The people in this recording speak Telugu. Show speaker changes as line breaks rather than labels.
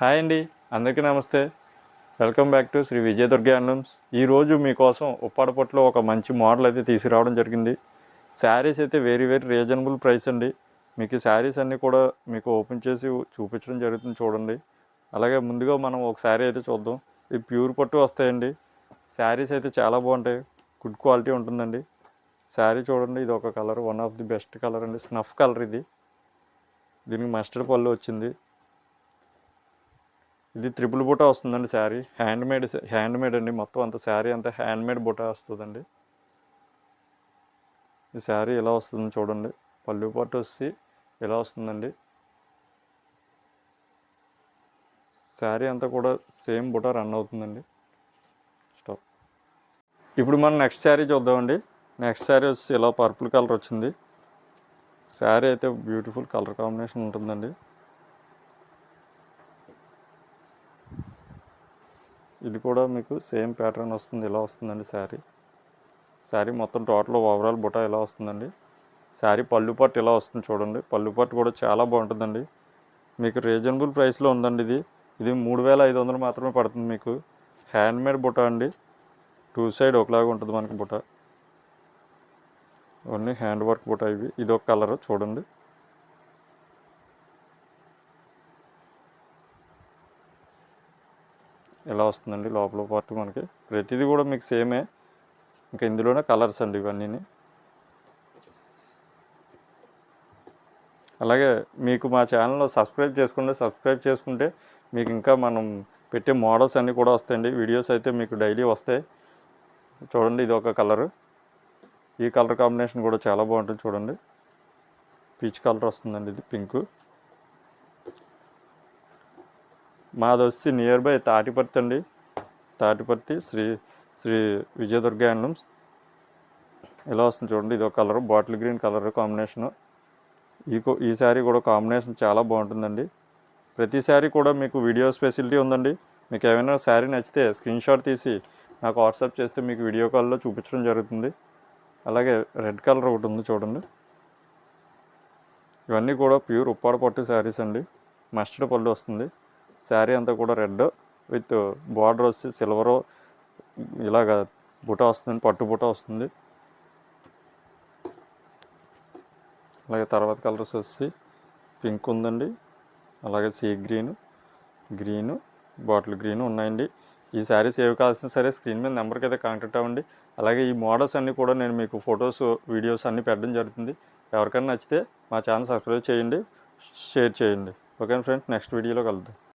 హాయ్ అండి అందరికీ నమస్తే. Welcome back to Shri Vijayadurga handlooms ఈరోజు మీకోసం ఉప్పాడపట్లో ఒక మంచి మోడల్ అయితే తీసుకురావడం జరిగింది. శారీస్ అయితే వెరీ వెరీ రీజనబుల్ ప్రైస్ అండి. మీకు శారీస్ అన్నీ కూడా మీకు ఓపెన్ చేసి చూపించడం జరుగుతుంది చూడండి. అలాగే ముందుగా మనం ఒక శారీ అయితే చూద్దాం. ఇది ప్యూర్ పట్టు వస్తాయండి. శారీస్ అయితే చాలా బాగుంటాయి. గుడ్ క్వాలిటీ ఉంటుందండి. శారీ చూడండి ఇది ఒక colour one of the best colour అండి. స్నఫ్ కలర్ ఇది. దీనికి మస్టర్డ్ పళ్ళు వచ్చింది. ఇది త్రిపుల్ బుటా వస్తుందండి sari. Handmade handmade అండి. మొత్తం అంత శారీ అంతా హ్యాండ్ మేడ్ వస్తుందండి. ఈ శారీ ఎలా వస్తుంది చూడండి. పళ్ళు పట్టు వచ్చి ఎలా వస్తుందండి. శారీ అంతా కూడా సేమ్ బుటా రన్ అవుతుందండి. స్టాప్. ఇప్పుడు మనం నెక్స్ట్ శారీ చూద్దామండి. నెక్స్ట్ శారీ వచ్చి ఇలా పర్పుల్ కలర్ వచ్చింది. శారీ అయితే బ్యూటిఫుల్ కలర్ కాంబినేషన్ ఉంటుందండి. ఇది కూడా మీకు సేమ్ ప్యాటర్న్ వస్తుంది ఇలా వస్తుందండి శారీ. శారీ మొత్తం టోటల్ ఓవరాల్ బుటా ఇలా వస్తుందండి. శారీ పళ్ళు పట్టు ఇలా వస్తుంది చూడండి. పళ్ళు పట్టు కూడా చాలా బాగుంటుందండి. మీకు రీజనబుల్ ప్రైస్లో ఉందండి ఇది. ఇది మూడు వేల ఐదు వందలు మాత్రమే పడుతుంది మీకు. హ్యాండ్ మేడ్ బుట్ట అండి. టూ సైడ్ ఒకలాగా ఉంటుంది మనకి బుట్ట ఓన్లీ హ్యాండ్ వర్క్ బుట్ట ఇవి. ఇది ఒక కలర్ చూడండి. ఇలా వస్తుందండి లోపల పార్ట్ మనకి? ప్రతిదీ కూడా మీకు సేమే ఇంకా ఇందులోనే కలర్స్ అండి ఇవన్నీ అలాగే మీకు మా ఛానల్లో సబ్స్క్రైబ్ చేసుకుంటే సబ్స్క్రైబ్ చేసుకుంటే మీకు ఇంకా మనం పెట్టే మోడల్స్ అన్నీ కూడా వస్తాయండి. వీడియోస్ అయితే మీకు డైలీ వస్తాయి. చూడండి ఇది ఒక కలరు ఈ కలర్ కాంబినేషన్ కూడా చాలా బాగుంటుంది చూడండి. పీచ్ కలర్ వస్తుందండి ఇది పింక్ మాది వచ్చి నియర్ బై తాటిపర్తి అండి. తాటిపర్తి శ్రీ శ్రీ విజయదుర్గ హ్యాండ్లూమ్స్ ఇలా వస్తుంది చూడండి. ఇది ఒక colour bottle green colour combination ఈ కో- ఈ శారీ కూడా కాంబినేషన్ చాలా బాగుంటుందండి. ప్రతి శారీ కూడా మీకు వీడియో ఫెసిలిటీ ఉందండి. మీకు ఏమైనా శారీ నచ్చితే స్క్రీన్ షాట్ తీసి నాకు వాట్సాప్ చేస్తే మీకు వీడియో కాల్లో చూపించడం జరుగుతుంది. అలాగే రెడ్ కలర్ ఒకటి ఉంది చూడండి. ఇవన్నీ కూడా ప్యూర్ ఉప్పాడ పట్టు శారీస్ అండి. మస్టర్డ్ పళ్ళు వస్తుంది. శారీ అంతా కూడా రెడ్ విత్ బార్డర్ వచ్చి సిల్వర్. ఇలాగ బుట వస్తుంది పట్టు బుట వస్తుంది. అలాగే తర్వాత కలర్స్ వచ్చి పింక్ ఉందండి. అలాగే sea green green bottle green ఉన్నాయండి. ఈ శారీస్ ఏవి కావాల్సిన సరే స్క్రీన్ మీద నెంబర్కి అయితే కాంటాక్ట్ అవ్వండి. అలాగే ఈ మోడల్స్ అన్నీ కూడా నేను మీకు ఫొటోస్ వీడియోస్ అన్నీ పెట్టడం జరుగుతుంది. ఎవరికైనా నచ్చితే మా ఛానల్ సబ్స్క్రైబ్ చేయండి షేర్ చేయండి. ఓకే ఫ్రెండ్స్ నెక్స్ట్ వీడియోలో కలుద్దాం.